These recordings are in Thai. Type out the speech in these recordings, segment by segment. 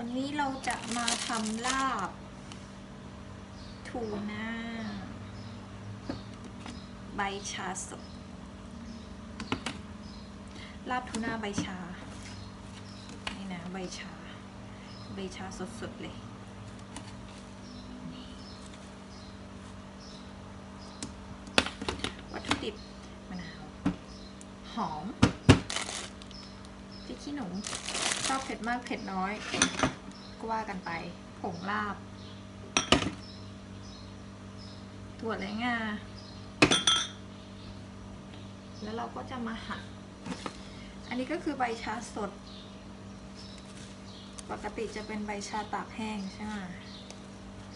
วันนี้เราจะมาทำลาบทูน่าใบชาสด ลาบทูน่าใบชา นี่นะใบชา ใบชาสดๆเลยวัตถุดิบมะนาว หอมพริกขี้หนู ชอบเผ็ดมากเผ็ดน้อย ก็ว่ากันไป ผงลาบถั่วและงาแล้วเราก็จะมาหั่นอันนี้ก็คือใบชาสด ปกติจะเป็นใบชาตากแห้งใช่ไหม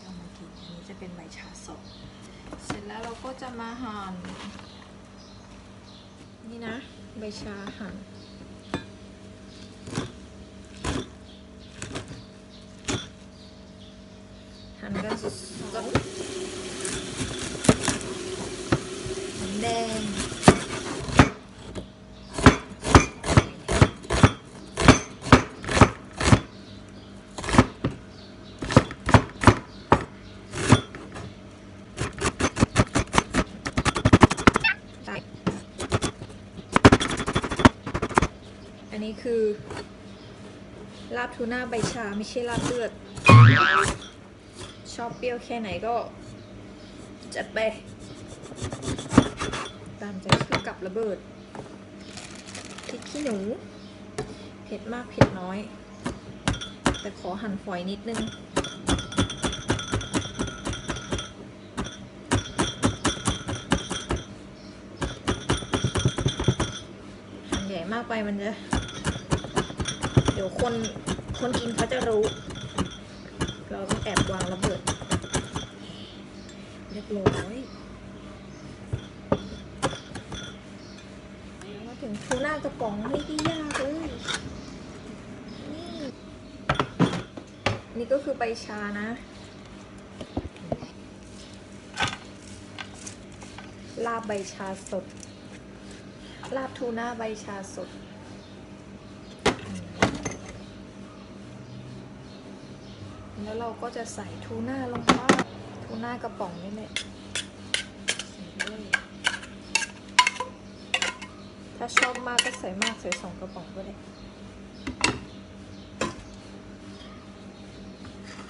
เรามากินอันนี้จะเป็นใบชาสด เสร็จแล้วเราก็จะมาหั่นนี่นะ ใบชาหั่นันกันสดแดงอันนี้คือ ลาบทูน่าใบชาไม่ใช่ลาบเลือด ชอบเปรี้ยวแค่ไหนก็จัดไป ตามใจคือกับระเบิดพริกขี้หนู เผ็ดมากเผ็ดน้อย แต่ขอหั่นฝอยนิดนึงหั่นใหญ่มากไปมันจะ เดี๋ยวคนคนกินเขาจะรู้ เราต้องแอบวางระเบิดเรียบร้อยมาถึงทูน่ากระป๋องไม่ได้ยากเลย นี่นี่ก็คือใบชานะ ลาบใบชาสด ลาบทูน่าใบชาสด แล้วเราก็จะใส่ทูน่าลงไปทูน่ากระป๋องนี่แหละถ้าชอบมากก็ใส่มากใส่สองกระป๋องก็ได้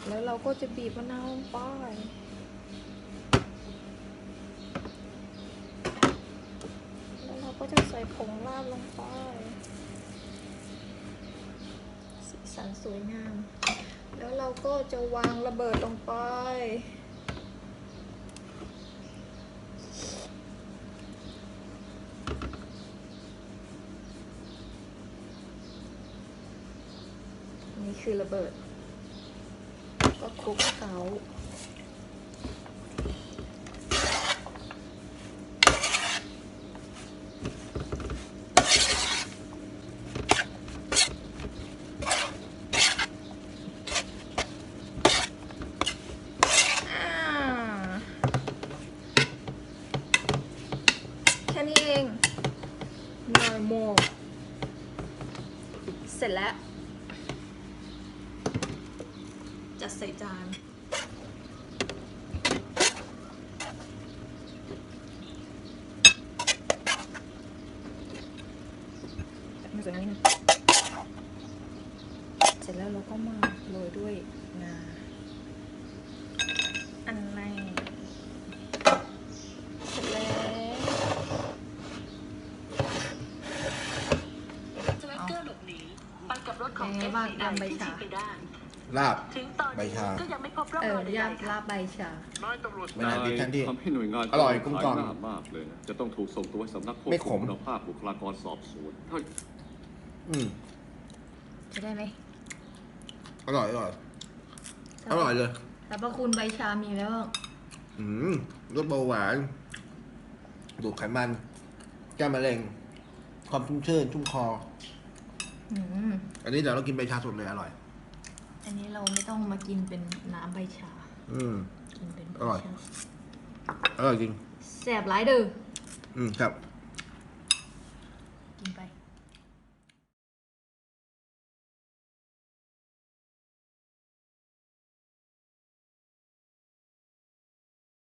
แล้วเราก็จะบีบมะนาวลงไปแล้วเราก็จะใส่ผงลาบลงไป สีสันสวยงาม แล้วเราก็จะวางระเบิดลงไป นี่คือระเบิด ก็คลุกเขาแค่นี้เอง normal เสร็จแล้ว จัดใส่จานจัดมาสวยงามนิดนึงเสร็จแล้วเราก็มาโรยด้วยงา ดยำใบที่ชาชิงไปได้ลาบ ถึงตอนใบนี้ชา ก็ยังไม่พบร่องเอรออยใดยาๆค่ะลาบใบชานายตำรวจไม่นานที่ท่านที่ ทำให้หน่วยงานอร่อยกลมกล่อมขายหน้ามากเลยนะจะต้องถูกส่งตัวให้สำนักควบไม่ขคุม มคุณภาพบุคลากรสอบสวนถ้าอืมจะได้ไหมอร่อยอร่อยอร่อยเลย แต่พระคุณใบชามีแล้ว อืมลดเบาหวาน ดูดไขมัน แก้มะเร็ง ความชุ่มชื่นชุ่มคอ อืมอันนี้เดี๋ยวเรากินใบชาสดเลยอร่อย อันนี้เราไม่ต้องมากินเป็นน้ำใบชา อืม กินเป็นใบอร่อย ชาอร่อยจริง แสบหลายเด้ออืมครับ กินไป